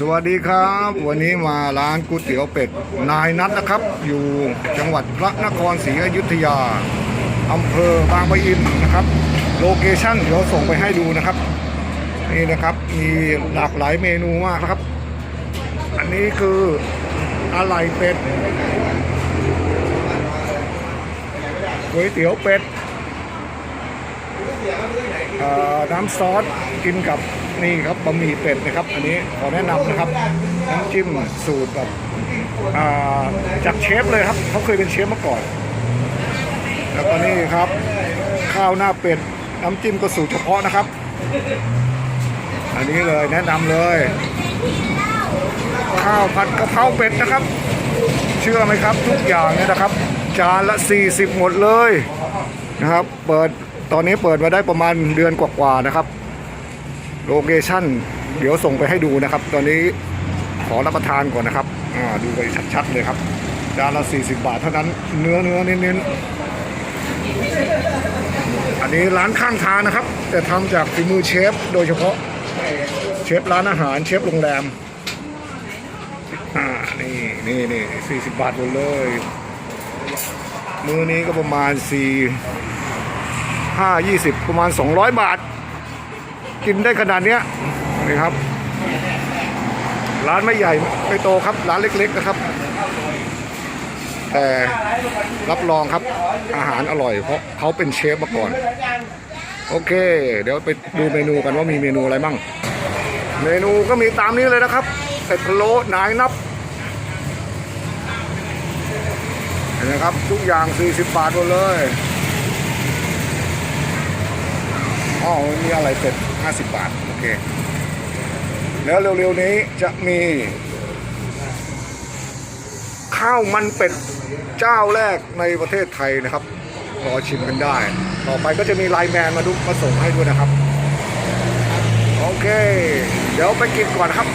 สวัสดีครับ วันนี้มาร้านก๋วยเตี๋ยวเป็ด นายนัทนะครับ อยู่จังหวัดพระนครศรีอยุธยาอำเภอบางปะอินนะครับ โลเคชั่นเดี๋ยวส่งไปให้ดูนะครับนี่นะครับมีหลากหลายเมนูมากนะครับ อันนี้คืออะไรเป็ดก๋วยเตี๋ยวเป็ด น้ำซอสกินกับนี่ครับบะหมี่เป็ดนะครับ อันนี้ขอแนะนำนะครับน้ำจิ้มสูตรแบบจากเชฟเลยครับเขาเคยเป็นเชฟมาก่อน แล้วก็นี่ครับ ข้าวหน้าเป็ดน้ำจิ้มก็สูตรเฉพาะนะครับ อันนี้เลยแนะนำเลย ข้าวผัดกะเพราเป็ดนะครับ เชื่อไหมครับ ทุกอย่างเนี่ยนะครับ จานละ 40 หมดเลยนะครับ เปิด ตอนนี้เปิดมาได้ประมาณเดือนกว่าๆนะครับ โลเคชั่น เดี๋ยวส่งไปให้ดูนะครับ ตอนนี้ขอรับประทานก่อนนะครับอ่าดูไปชัดๆเลยครับ จานละ 40 บาทเท่านั้น เนื้อเนื้อเน้นๆ อันนี้ร้านข้างทางนะครับ แต่ทำจากฝีมือเชฟ โดยเฉพาะเชฟร้านอาหารเชฟโรงแรม อ่า นี่นี่นี่สี่สิบบาทหมดเลย มือนี้ก็ประมาณสี่ ห้ายี่สิบประมาณสองร้อยบาท กินได้ขนาดเนี้ยนี่ครับ ร้านไม่ใหญ่ไม่โตครับ ร้านเล็กๆนะครับ แต่รับรองครับอาหารอร่อย เพราะเขาเป็นเชฟมาก่อน โอเค เดี๋ยวไปดูเมนูกันว่ามีเมนูอะไรบ้างเมนูก็มีตามนี้เลยนะครับเป็ดพะโล้นายนับเห็นไหมครับ ทุกอย่าง 40 บาทหมดเลย อ๋อมีอะไรเป็น 50 บาท โอเค แล้วเร็วๆนี้จะมี ข้าวมันเป็ดเจ้าแรกในประเทศไทยนะครับ รอชิมกันได้ ต่อไปก็จะมีไลน์แมนมาดุมาส่งให้ด้วยนะครับ โอเค เดี๋ยวไปกินก่อนครับ